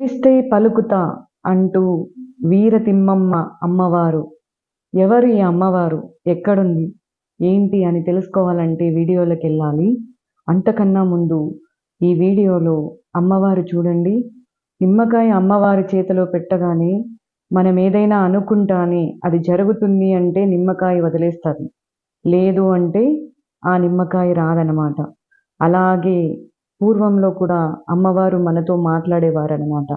ఇస్తే పలుకుతా అంటూ వీరతిమ్మమ్మ అమ్మవారు. ఎవరు ఈ అమ్మవారు? ఎక్కడుంది? ఏంటి అని తెలుసుకోవాలంటే వీడియోలోకి వెళ్ళాలి అంతకన్నా ముందు ఈ వీడియోలో అమ్మవారు చూడండి. నిమ్మకాయ అమ్మవారి చేతిలో పెట్టగానే మనం ఏదైనా అనుకుంటానే అది జరుగుతుంది అంటే నిమ్మకాయ వదిలేస్తుంది లేదు అంటే ఆ నిమ్మకాయ రాదనమాట అలాగే పూర్వంలో కూడా అమ్మవారు మనతో మాట్లాడేవారనమాట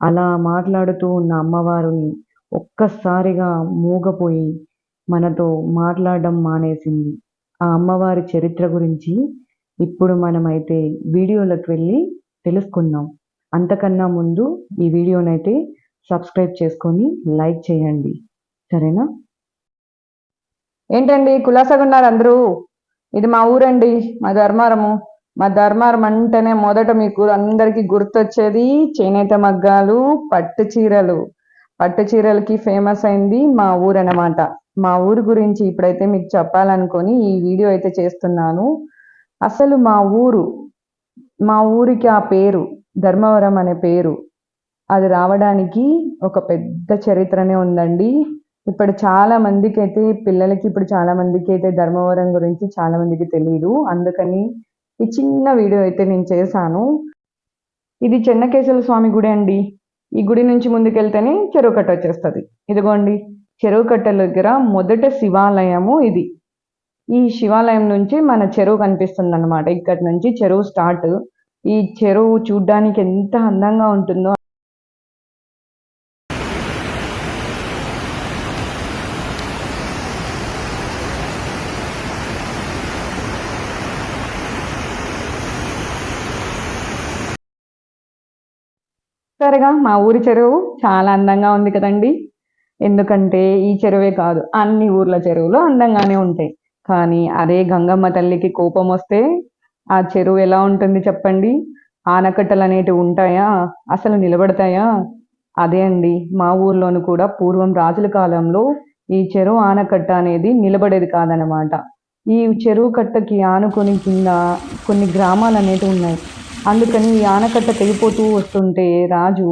అలా మాట్లాడుతూ ఉన్న అమ్మవారిని ఒక్కసారిగా మూగపోయి మనతో మాట్లాడడం మానేసింది. ఆ అమ్మవారి చరిత్ర గురించి ఇప్పుడు మనమైతే వీడియోలకు వెళ్ళి తెలుసుకుందాం. అంతకన్నా ముందు ఈ వీడియోనైతే సబ్స్క్రైబ్ చేసుకొని లైక్ చేయండి. సరేనా? ఏంటండి కులాసాగా ఉన్నారు అందరూ ఇది మా ఊరండి మా ధర్మారము. మా ధర్మారం అంటేనే మొదట మీకు అందరికీ గుర్తొచ్చేది చేనేత మగ్గాలు పట్టు చీరలు. పట్టు చీరలకి ఫేమస్ అయింది మా ఊరు అన్నమాట మా ఊరు గురించి ఇప్పుడైతే మీకు చెప్పాలనుకొని ఈ వీడియో అయితే చేస్తున్నాను. అసలు మా ఊరు మా ఊరికి ఆ పేరు ధర్మవరం అనే పేరు అది రావడానికి ఒక పెద్ద చరిత్రనే ఉందండి. ఇప్పుడు చాలా మందికి అయితే పిల్లలకి ఇప్పుడు చాలా మందికి అయితే ధర్మవరం గురించి చాలా మందికి తెలియదు అందుకని ఈ చిన్న వీడియో అయితే నేను చేశాను. ఇది చెన్నకేశవ స్వామి గుడి అండి. ఈ గుడి నుంచి ముందుకెళ్తేనే చెరువు కట్ట వచ్చేస్తుంది. ఇదిగోండి చెరువు కట్ట దగ్గర మొదట శివాలయము ఇది. ఈ శివాలయం నుంచి మన చెరువు కనిపిస్తుంది అనమాట ఇక్కడి నుంచి చెరువు స్టార్ట్. ఈ చెరువు చూడ్డానికి ఎంత అందంగా ఉంటుందో సరేగా మా ఊరి చెరువు చాలా అందంగా ఉంది కదండి. ఎందుకంటే ఈ చెరువే కాదు అన్ని ఊర్ల చెరువులు అందంగానే ఉంటాయి. కానీ అదే గంగమ్మ తల్లికి కోపం వస్తే ఆ చెరువు ఎలా ఉంటుంది చెప్పండి? ఆనకట్టలు అనేటివి ఉంటాయా? అసలు నిలబడతాయా? అదే అండి. మా ఊర్లోను కూడా పూర్వం రాజుల కాలంలో ఈ చెరువు ఆనకట్ట అనేది నిలబడేది కాదనమాట ఈ చెరువు కట్టకి ఆనుకొని కింద కొన్ని గ్రామాలు అనేటివి ఉన్నాయి. అందుకని ఈ ఆనకట్ట తెగిపోతూ వస్తుంటే రాజు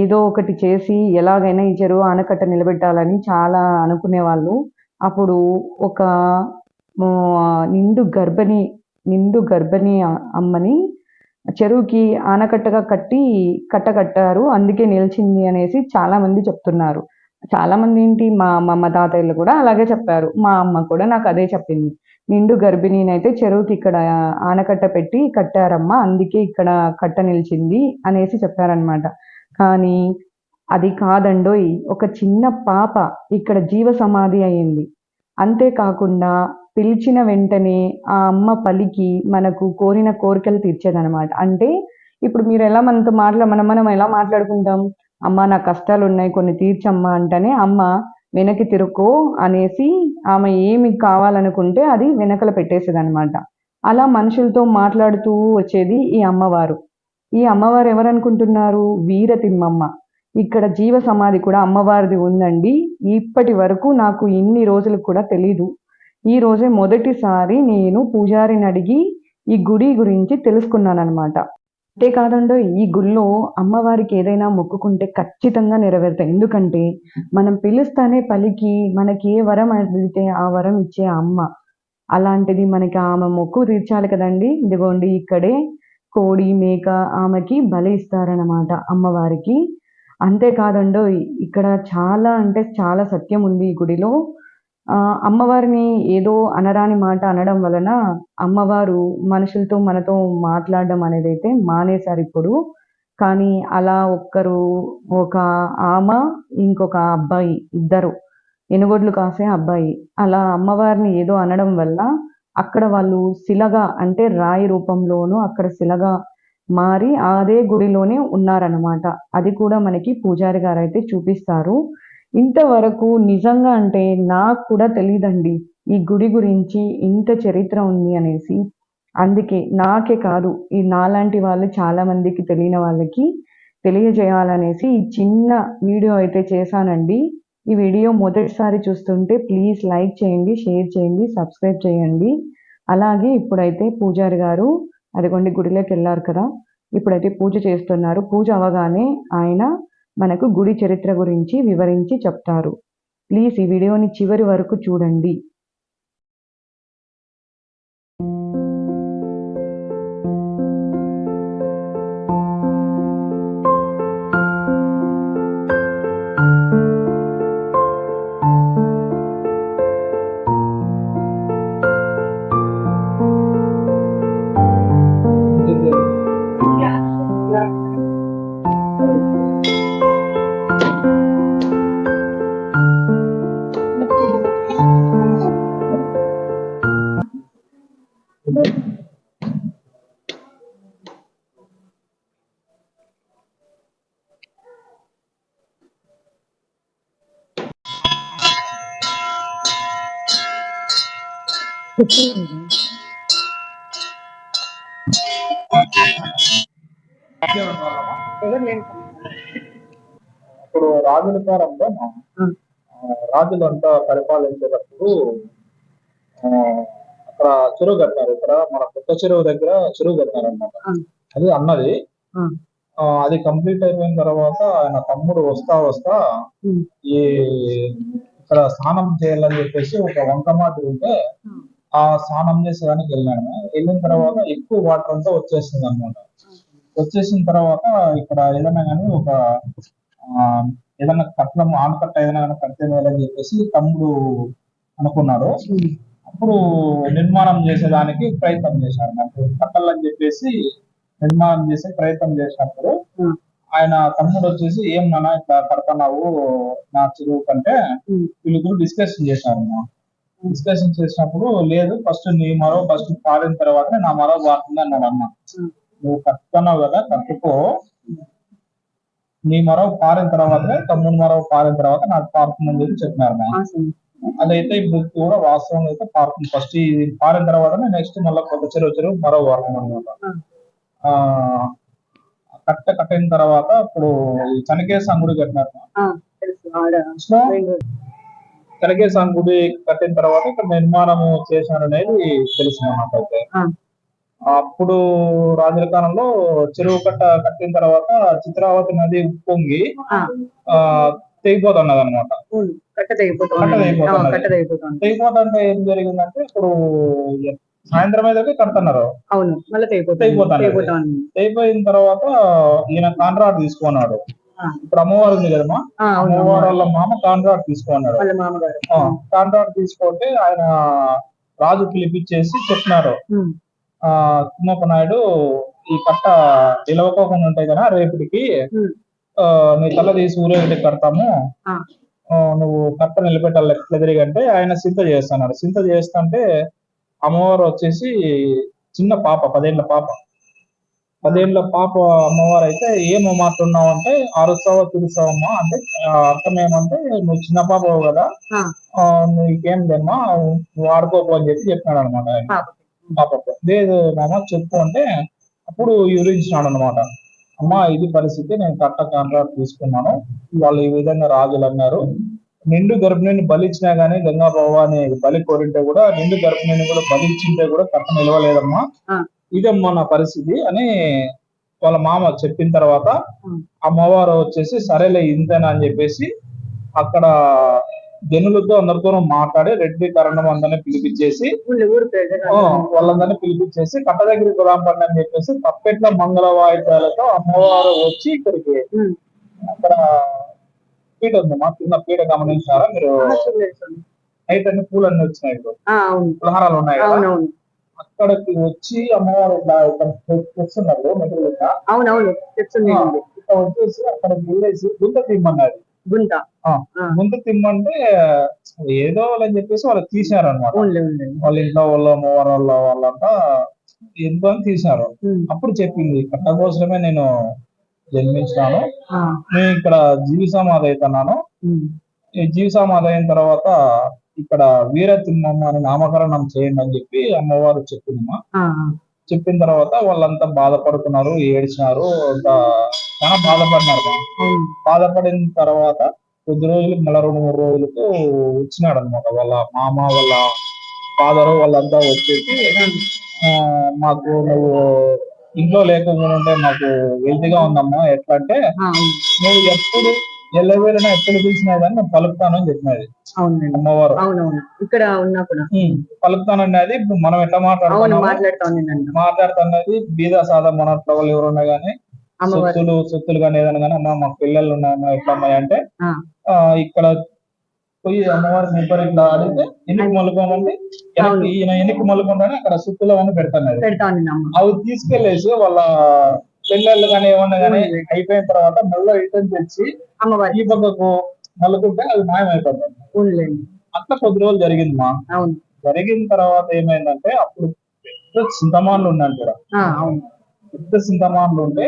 ఏదో ఒకటి చేసి ఎలాగైనా ఈ చెరువు ఆనకట్ట నిలబెట్టాలని చాలా అనుకునేవాళ్ళు. అప్పుడు ఒక నిండు గర్భిణి నిండు గర్భిణి అమ్మని చెరువుకి ఆనకట్టగా కట్టి కట్ట కట్టారు. అందుకే నిలిచింది అనేసి చాలామంది చెప్తున్నారు. చాలామంది ఏంటి మా అమ్మమ్మ తాతయ్యలు కూడా అలాగే చెప్పారు. మా అమ్మ కూడా నాకు అదే చెప్పింది. నిండు గర్భిణిని అయితే చెరువుకి ఇక్కడ ఆనకట్ట పెట్టి కట్టారమ్మా అందుకే ఇక్కడ కట్ట నిలిచింది అనేసి చెప్పారనమాట కానీ అది కాదండోయ్ ఒక చిన్న పాప ఇక్కడ జీవ సమాధి అయింది. అంతేకాకుండా పిలిచిన వెంటనే ఆ అమ్మ పలికి మనకు కోరిన కోరికలు తీర్చేదనమాట అంటే ఇప్పుడు మీరు ఎలా మనతో మాట్లా మనం మనం ఎలా మాట్లాడుకుంటాం? అమ్మ నా కష్టాలు ఉన్నాయి కొన్ని తీర్చమ్మా అంటేనే అమ్మ వెనక్కి తిరుక్కో అనేసి ఆమె ఏమి కావాలనుకుంటే అది వెనకల పెట్టేసేదనమాట అలా మనుషులతో మాట్లాడుతూ వచ్చేది ఈ అమ్మవారు. ఈ అమ్మవారు ఎవరనుకుంటున్నారు? వీరతిమ్మమ్మ. ఇక్కడ జీవ సమాధి కూడా అమ్మవారిది ఉందండి. ఇప్పటి వరకు నాకు ఇన్ని రోజులకు కూడా తెలీదు. ఈ రోజే మొదటిసారి నేను పూజారిని అడిగి ఈ గుడి గురించి తెలుసుకున్నాను అనమాట అంతేకాదండో ఈ గుళ్ళో అమ్మవారికి ఏదైనా మొక్కుకుంటే ఖచ్చితంగా నెరవేరుతాయి. ఎందుకంటే మనం పిలుస్తానే పలికి మనకి ఏ వరం అడిగితే ఆ వరం ఇచ్చే అమ్మ. అలాంటిది మనకి ఆమె మొక్కు తీర్చాలి కదండి. ఇదిగోండి ఇక్కడే కోడి మేక ఆమెకి బలి ఇస్తారనమాట అమ్మవారికి. అంతేకాదండో ఇక్కడ చాలా అంటే చాలా సత్యం ఉంది ఈ గుడిలో. అమ్మవారిని ఏదో అనరాని మాట అనడం వలన అమ్మవారు మనుషులతో మనతో మాట్లాడడం అనేది అయితే మానేశారు ఇప్పుడు. కానీ అలా ఒక్కరు ఒక ఆమ ఇంకొక అబ్బాయి ఇద్దరు ఎనుగొడ్లు కాసే అబ్బాయి అలా అమ్మవారిని ఏదో అనడం వల్ల అక్కడ వాళ్ళు శిలగా అంటే రాయి రూపంలోనూ అక్కడ శిలగా మారి అదే గుడిలోనే ఉన్నారన్నమాట. అది కూడా మనకి పూజారి గారు అయితే చూపిస్తారు. ఇంతవరకు నిజంగా అంటే నాకు కూడా తెలియదండి ఈ గుడి గురించి ఇంత చరిత్ర ఉంది అనేసి. అందుకే నాకే కాదు ఈ నాలాంటి వాళ్ళు చాలా మందికి తెలియని వాళ్ళకి తెలియజేయాలనేసి ఈ చిన్న వీడియో అయితే చేశానండి. ఈ వీడియో మొదటిసారి చూస్తుంటే ప్లీజ్ లైక్ చేయండి షేర్ చేయండి సబ్స్క్రైబ్ చేయండి. అలాగే ఇప్పుడైతే పూజారి గారు అదిగోండి గుడిలోకి వెళ్ళారు కదా. ఇప్పుడైతే పూజ చేస్తున్నారు. పూజ అవగానే ఆయన మనకు గుడి చరిత్ర గురించి వివరించి చెప్తారు. ప్లీజ్ ఈ వీడియోని చివరి వరకు చూడండి. ఇప్పుడు రాజుల కాలంలో రాజులు అంతా పరిపాలించేటప్పుడు అక్కడ చెరువు కట్టారు ఇక్కడ మన కొత్త చెరువు దగ్గర చెరువు కట్టారు అనమాట. అది అన్నది అది కంప్లీట్ అయిపోయిన తర్వాత ఆయన తమ్ముడు వస్తా వస్తా. ఈ ఇక్కడ స్నానం చేయాలని చెప్పేసి ఒక వంకమాట ఉంటే ఉం. ఆ స్నానం చేసేదానికి వెళ్ళాను వెళ్ళిన తర్వాత ఎక్కువ వాటర్ అంతా వచ్చేస్తుంది అనమాట వచ్చేసిన తర్వాత ఇక్కడ ఏదైనా కానీ ఒక ఆ, ఏదైనా కట్లం ఆనకట్ట ఏదైనా కానీ కడితే మేలని చెప్పేసి తమ్ముడు అనుకున్నాడు అప్పుడు నిర్మాణం చేసేదానికి ప్రయత్నం చేశారు నాకు కట్టాలని చెప్పేసి నిర్మాణం చేసే ప్రయత్నం చేసినప్పుడు. ఆయన తమ్ముడు వచ్చేసి ఏం నాన్న ఇట్లా కడుతున్నావు నా చెరువు కంటే. వీళ్ళిద్దరు డిస్కషన్ చేశారు. డిస్కషన్ చేసినప్పుడు లేదు ఫస్ట్ నీ మరో ఫస్ట్ పారిన తర్వాత నా మరో పారుతుంది అన్నాడు అన్న ఉం. నువ్వు కట్టుకున్నావు కదా కట్టుకో నీ మరో పారిన తర్వాతనే తమ్ముడు మరో పారిన తర్వాత నాకు పారుతుందని చెప్పి చెప్పినారు. అదైతే ఇప్పుడు కూడా వాస్తవం అయితే పారుతుంది ఫస్ట్ ఇది పారిన తర్వాతనే నెక్స్ట్ మళ్ళీ కొత్త చెరువు చెరువు మరో వాడుతుంది అనమాట ఆ. కట్ట కట్టిన తర్వాత ఇప్పుడు ఈ చనకేశం గుడి కట్టినారు చనకేశం గుడి కట్టిన తర్వాత ఇక్కడ నిర్మాణం చేశారనేది తెలిసింది నాకైతే ఆ. అప్పుడు రాజుల కాలంలో చెరువు కట్ట కట్టిన తర్వాత చిత్రావతి నది ఉప్పొంగి ఆ. తెగిపోతున్నది. అనమాట కట్ట తెగిపోతుంది తెగిపోతుంటే ఏం జరిగిందంటే ఇప్పుడు సాయంత్రం అయితే కడుతున్నారు. అవును మళ్ళీ తెగిపోతుంది. తెగిపోతుంది. తెగిపోతుంది అయిపోయిన తర్వాత ఈయన కాంట్రాక్ట్ తీసుకున్నాడు. ఇప్పుడు అమ్మవారు ఉంది కదమ్మా? అమ్మవారు వాళ్ళ మామ కాంట్రాక్ట్ తీసుకున్నాడు కాంట్రాక్ట్ తీసుకుంటే ఆయన రాజు పిలిపించేసి చెప్పినారు. ఆ తిమ్మప్ప నాయుడు ఈ కట్ట నిలవకోకుండా ఉంటాయి కదా రేపటికి నీ తల తీసి ఊరేగిటి కడతాము. నువ్వు కట్ట నిలబెట్టాలి ఎట్లా తిరిగంటే ఆయన సింత చేస్తున్నాడు. సింత చేస్తుంటే అమ్మవారు వచ్చేసి చిన్న పాప పదేళ్ళ పాప. పదేళ్ళ పాప అమ్మవారు అయితే ఏం మాట్లాడున్నావు అంటే అరుస్తావా తిరుస్తావమ్మా అంటే అర్థం ఏమంటే నువ్వు చిన్న పాప కదా నీకేం లేమ్మా నువ్వు ఆడుకోకు అని చెప్పి చెప్పినాడు అనమాట. పాపకు. లేదు మామ చెప్పు అంటే అప్పుడు వివరించినాడు అనమాట అమ్మా ఇది పరిస్థితి నేను కట్ట కాంట్రాక్ట్ తీసుకున్నాను. వాళ్ళు ఈ విధంగా రాజులు అన్నారు. నిండు గర్భిణిని బలిచ్చినా గానీ గంగా భవాని బలి కోరింటే కూడా నిండు గర్భిణిని కూడా బలిచ్చింటే కూడా కట్ట నిలవలేదమ్మా. ఇదమ్మా నా పరిస్థితి అని వాళ్ళ మామ చెప్పిన తర్వాత అమ్మవారు వచ్చేసి సరేలే ఇంతేనా అని చెప్పేసి అక్కడ జనులతో అందరితో మాట్లాడి రెడ్డి కరణం అందరినీ పిలిపించేసి వాళ్ళందరినీ పిలిపించేసి కట్ట దగ్గరికి రాంపండి అని చెప్పేసి తప్పెట్ల మంగళ వాయిద్యాలతో అమ్మవారు వచ్చి ఇక్కడికి అక్కడ పీట ఉంది మా కింద పీట గమనించారా మీరు. నైట్ అన్ని పూలన్నీ వచ్చినాయి ఇప్పుడు. పులహారాలు ఉన్నాయి అక్కడికి వచ్చి అమ్మవారు తెస్తున్నారు మెటీరియల్. అవునవును వచ్చేసి అక్కడ వెళ్ళేసి గుంత తిమ్మన్నారు. గుంత. గుంత తిమ్మంటే ఏదో అని చెప్పేసి వాళ్ళు తీశారు అనమాట వాళ్ళ ఇంట్లో వాళ్ళ అమ్మవారు వాళ్ళ వాళ్ళంతా ఎంతో అని తీశారు. ఉమ్, అప్పుడు చెప్పింది కట్ట కోసమే నేను జన్మించినాను నేను ఇక్కడ జీవి సమాధి అవుతున్నాను ఈ జీవి సమాధి అయిన తర్వాత ఇక్కడ వీర తిమ్మమ్మ అని నామకరణం చేయండి అని చెప్పి అమ్మవారు చెప్పిందమ్మా చెప్పిన తర్వాత వాళ్ళంతా బాధపడుతున్నారు ఏడ్చినారు చాలా బాధపడినారు బాధపడిన తర్వాత కొద్ది రోజులు మళ్ళీ రెండు మూడు రోజులకు వచ్చినాడు అనమాట వాళ్ళ మామ వాళ్ళ ఫాదర్ వాళ్ళంతా వచ్చేసి మాకు నువ్వు ఇంట్లో ఉంటే మాకు వెల్తీగా ఉందమ్మా. ఎట్లా అంటే. నువ్వు ఎప్పుడు ఎల్లవేళనా ఎప్పుడు పిలిచినా కానీ నేను పలుకుతాను అని చెప్పినది అవునండి. అమ్మవారు. అవునవును. ఇక్కడ ఉన్నా కూడా. ఉమ్, పలుకుతానన్నది ఇప్పుడు మనం ఎట్లా నన్ను మాట్లాడుతున్నది బీద సాదా మన వాళ్ళు ఎవరు ఉన్నా గానీ సొత్తులు సొత్తులు కానీ ఏదైనా కానీ అమ్మ మాకు పిల్లలు ఉన్నాయమ్మా ఎట్లా అమ్మాయి అంటే ఇక్కడ పోయి అమ్మవారి ముగ్గురు ఇట్లా అడిగితే ఎన్నికి మలుకోమండి. ఈయన ఎన్నికి మలుకుంటానే అక్కడ సుత్తులు అవన్నీ పెడతాను పెడతా ఉంది అమ్మ. అవి తీసుకెళ్ళేసి వాళ్ళ పిల్లలు కానీ ఏమన్నా కానీ. అయిపోయిన తర్వాత మళ్ళీ రిటర్న్ తెచ్చి ఈ పక్కకు మలుకుంటే అది మాయమైపోతుంది ఊళ్ళండి అట్లా కొద్ది రోజులు జరిగింది మా. అవును. జరిగిన తర్వాత ఏమైందంటే అప్పుడు పెద్ద చింతమాన్లు ఇక్కడ ఆ, అవును. పెద్ద చింతమాన్లు ఉంటే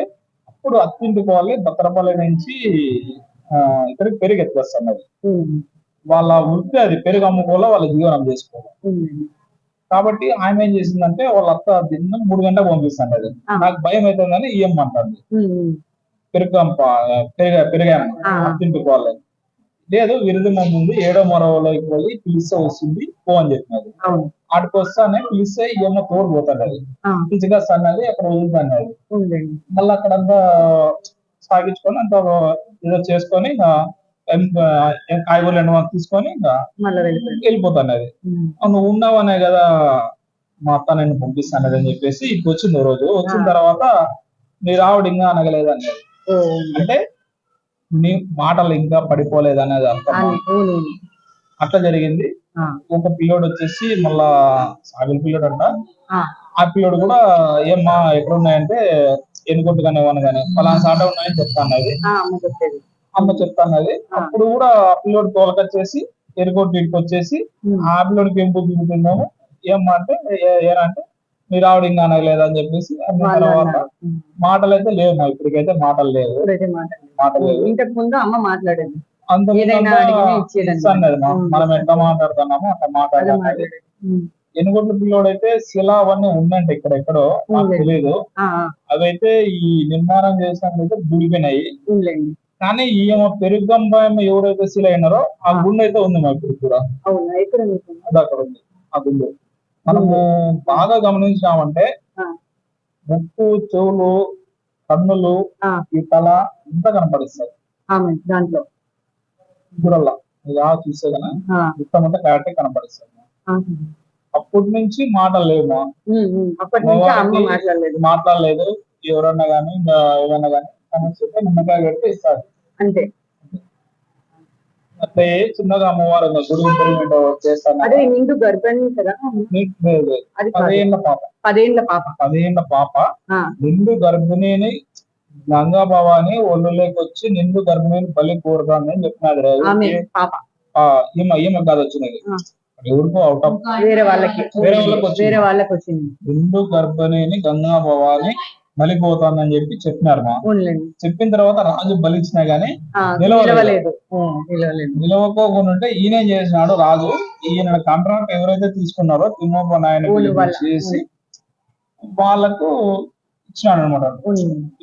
అప్పుడు అత్తింటికి వాళ్ళే బత్తరపల్లి నుంచి ఆ, ఇక్కడికి పెరిగి ఎత్తుకొస్తున్నది వాళ్ళ వృత్తి అది పెరుగు అమ్ముకోవాలా వాళ్ళ జీవనం చేసుకోవాలి. కాబట్టి ఆమె ఏం చేసిందంటే వాళ్ళ అత్త దిన్న మూడు గంటలకు పంపిస్తాను అది. నాకు భయం అవుతుందని ఇయ్యమ్మంటుంది ఉమ్, ఉమ్. పెరుగు అంప పెరుగ పెరిగాము ఆ. అత్తింటికి వాళ్ళని లేదు విరుదు ఉంది ఏడో మరవలోకి పోయి పిలిస్తే వస్తుంది పో అని చెప్పినది ఆడికి వస్తానే పిలిస్తే ఏమో తోడు పోతాడు అది. పిచ్చిగా సన్నది అక్కడ అది ఉందండి మళ్ళీ అక్కడంతా సాగించుకొని అంత ఏదో చేసుకొని కాయగూరలు తీసుకొని ఇంకా మళ్ళీ వెళ్ళిపోయింది వెళ్ళిపోతాను అది. ఉమ్, "ఆ, నువ్వు ఉన్నావనే కదా మా అత్త నేను పంపిస్తాను అని చెప్పేసి ఇప్పుడు వచ్చింది రోజు. వచ్చిన. తర్వాత నీ రావుడు ఇంకా అనగలేదు అనేది అంటే నీ మాటలు ఇంకా పడిపోలేదు అనేది అర్థం అవును అట్లా జరిగింది. ఒక పిల్లోడు వచ్చేసి మళ్ళా సాగిల పిల్లోడు అంట. ఆ, పిల్లోడు కూడా ఏమ్మా ఎక్కడ ఉన్నాయంటే ఎన్నుకొట్టు కానీ ఏమన్నా కానీ పలానా సాట ఉన్నాయని చెప్తాను అది ఆ, అమ్మ చెప్తాను అది. అప్పుడు కూడా ఆ పిల్లోడు తోలకొచ్చేసి ఎరుకొట్టు ఇంటికి వచ్చేసి ఆ పిల్లోడికి ఏం పుట్టిందేమో ఏమ్మా అంటే "ఏ- ఏరా అంటే మీరు ఆవిడ ఇంకా అనగలేదు? అని చెప్పేసి అన్న తర్వాత మాటలు అయితే లేవు మా ఇప్పటికైతే మాటలు లేవు. మాటలు ఇంతకు ముందు అమ్మ మాట్లాడేది. అంత ఉమ్. మనం ఎట్లా మాట్లాడుతున్నామో అట్లా అదే మాట్లాడాలి ఎనుగొండ పిల్లోడైతే శిల అవన్నీ ఉందండి. ఇక్కడ ఎక్కడో నాకు. తెలియదు అవైతే ఈ నిర్మాణం చేసినట్లయితే గుడిపోయినాయి ఉందండి. కానీ ఈమె పెరుగంబాయం ఎవరైతే శిల అయినారో ఆ. గుండె అయితే ఉంది మా ఇప్పుడు కూడా. అది అక్కడ ఉంది ఆ గుండె. మనము బాగా గమనించామంటే ముక్కు చెవులు కన్నులు ఈ తల ఇంత కనపడిస్తాయి. దాంట్లో. గురల్లా ఇలా చూస్తే ఆ, మొత్తం అంతా క్లారిటీ కనపడిస్తాయి. అప్పటి నుంచి మాటలు లేవు మా. ఉమ్, ఉమ్. అప్పటి నుంచి ఆ అమ్మ మాట్లాడలేదు. మాట్లాడలేదు. ఎవరన్నా కానీ ఇంకా ఏమన్నా కానీ కనెక్ట్ చెప్తే నిమ్మకాయ పెడితే ఇస్తారు అంతే అట్లే చిన్నగా అమ్మవారు గుడి ఇంప్రూవ్మెంట్ చేస్తాను? అదే నిండు గర్భిణి కదా. పదేళ్ళ పాప. పదేళ్ళ పాప. పదేళ్ళ పాప. ఆ, నిండు గర్భిణిని గంగా భవాని ఒళ్ళులోకి వచ్చి నిండు గర్భిణిని బలి కోరుతాను అని ఆ, ఈమె ఈమె కాదు వచ్చినది. ఎవరికో అవుట్ ఆఫ్ వేరే వాళ్ళకి. వేరే వాళ్ళకి వచ్చింది. వేరే వాళ్ళకి వచ్చింది. నిండు గర్భిణిని గంగా భవాని బలిపోతానని చెప్పి చెప్పినారు మా. చెప్పిన తర్వాత రాజు బలిచ్చినా గానీ నిలవలేదు. నిలవకోకుండా ఉంటే ఈయన చేసినాడు రాజు? ఈయన కాంట్రాక్ట్ ఎవరైతే తీసుకున్నారో తిమ్మప్ప నాయన. చేసి వాళ్ళకు ఇచ్చినాడు అనమాట.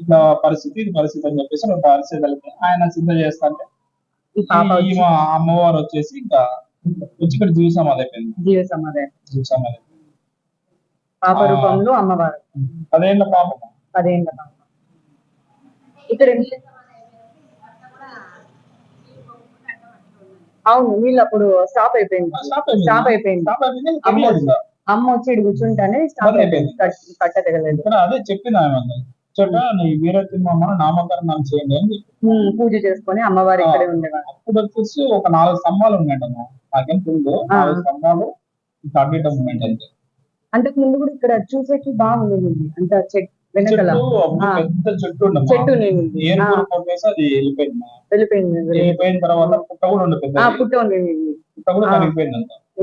ఇట్లా పరిస్థితి ఇది పరిస్థితి అని చెప్పేసి ఒక పరిస్థితులకి ఆయన సిద్ధ చేస్తాంటే ఈమె అమ్మవారు వచ్చేసి ఇంకా వచ్చి ఇక్కడ జీవ సమాధి అయిపోయింది. జీవ సమాధానం జీవ సమాధి పాప. రూపంలో అమ్మవారు. పదేళ్ళ పాప? పదేళ్ళ పాప ఇక్కడ అవును వీళ్ళు అప్పుడు స్టాప్ అయిపోయింది స్టాప్ అయిపోయింది. స్టాప్ అయిపోయింది. స్టాప్ అయిపోయింది. ఇంకా అమ్మ వచ్చి ఇటు కూర్చుంటానే స్టాప్ అయిపోయింది. కట్- కట్ట తెగలేదు ఇక్కడ అదే చెప్పింది ఆమె చోట నీ వీరతిమ్మమ్మ నామకరణం చేయండి అని పూజ చేసుకొని అమ్మవారు ఇక్కడే ఉండేవారు. అప్పుడు వచ్చేసి ఒక నాలుగు స్తంభాలు ఉన్నాయంట నాకేం తెలియదు ఆ. నాలుగు స్తంభాలు మూమెంట్ అంతే అంతకు ముందు కూడా ఇక్కడ చూసేకి బాగుంది అంత చెట్ వెనకల. చెట్టు వెళ్ళిపోయింది వెళ్ళిపోయిన తర్వాత పుట్ట కూడా పుట్ట ఉంది పుట్ట కూడా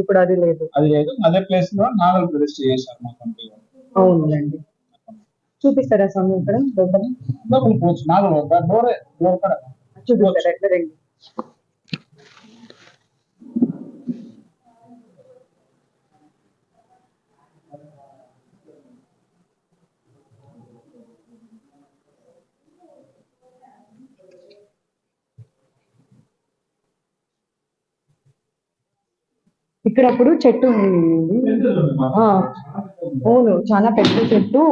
ఇప్పుడు అది లేదు. అది లేదు. అదే ప్లేస్లో నాగలు ప్రతిష్ఠ చేశారు మా కంపెనీ అవునండి చూపిస్తారా స్వామి ఇక్కడ లోపల? లోపల పోవచ్చు. నాగలు డోర్ డోర్ కూడా చూపిస్తారా? ఎట్లా రండి. ఇక్కడప్పుడు చెట్టు అవును చాలా పెద్ద చెట్టు.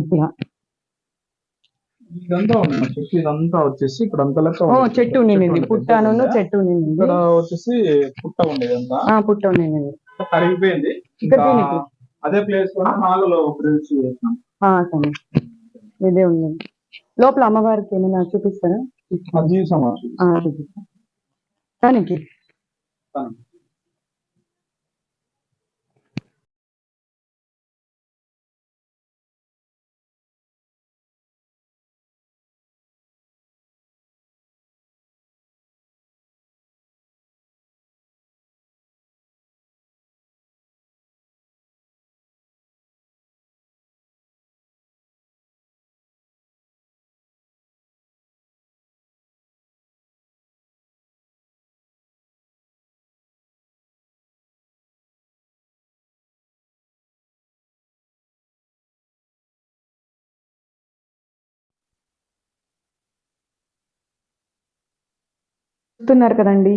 ఇక్కడ. ఇదంతా వచ్చేసి ఇక్కడ అంత లెక్క చెట్టు ఉండింది. పుట్టాను చెట్టు ఇక్కడ వచ్చేసి పుట్ట ఉండేది అంతా. పుట్ట ఉండేది. కరిగిపోయింది. అదే ప్లేస్ ఇదే ఉంది లోపల అమ్మవారికి ఏమైనా చూపిస్తారా? అది సమాజం ఆ, చూపిస్తా దానికి చూస్తున్నారు కదండి.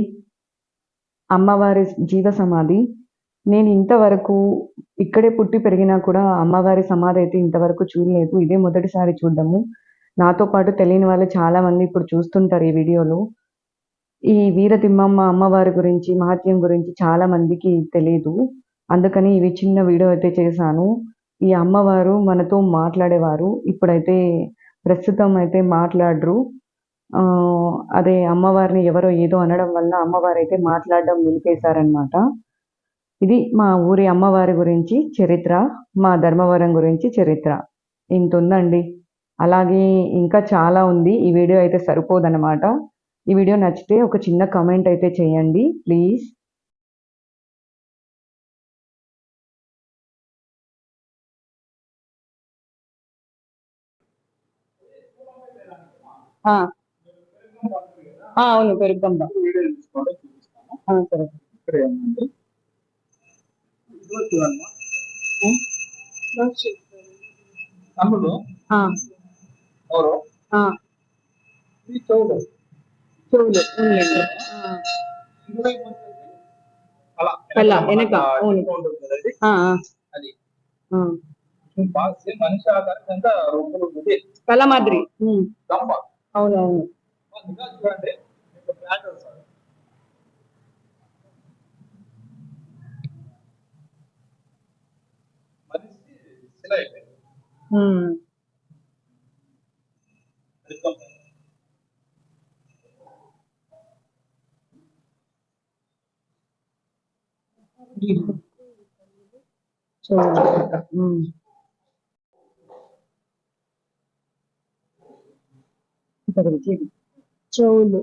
అమ్మవారి జీవ సమాధి. నేను ఇంతవరకు ఇక్కడే పుట్టి పెరిగినా కూడా అమ్మవారి సమాధి అయితే ఇంతవరకు చూడలేదు. ఇదే మొదటిసారి చూడడము. నాతో పాటు తెలియని వాళ్ళు చాలా మంది ఇప్పుడు చూస్తుంటారు ఈ వీడియోలో. ఈ వీరతిమ్మమ్మ అమ్మవారి గురించి మహత్యం గురించి చాలా మందికి తెలియదు అందుకని ఇవి చిన్న వీడియో అయితే చేశాను. ఈ అమ్మవారు మనతో మాట్లాడేవారు. ఇప్పుడైతే ప్రస్తుతం అయితే మాట్లాడరు. అదే అమ్మవారిని ఎవరో ఏదో అనడం వల్ల అమ్మవారు అయితే మాట్లాడడం నిలిపేశారనమాట ఇది మా ఊరి అమ్మవారి గురించి చరిత్ర మా ధర్మవరం గురించి చరిత్ర. ఇంత ఉందండి అలాగే ఇంకా చాలా ఉంది. ఈ వీడియో అయితే సరిపోదన్నమాట. ఈ వీడియో నచ్చితే ఒక చిన్న కమెంట్ అయితే చేయండి ప్లీజ్. అవును సరే. చూడమ్మా. తమ్ముడు ఎవరు? చెవులు. చెవులు అలా వెనక, అది. మనిషి ఆకారం ఎంత రొమ్ములు ఉంటుంది కళ మాదిరి గంప అవునవును ఇంకా చూడండి ఇక్కడ ప్లాంట్ వస్తుంది మనిషి శిల అయిపోయింది అది గంప. చెవులు పక్క ఇళ్ళకి చెవులు.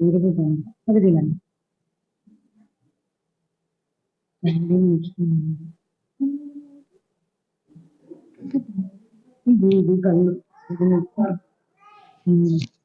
ఇది కళ్ళు ఇది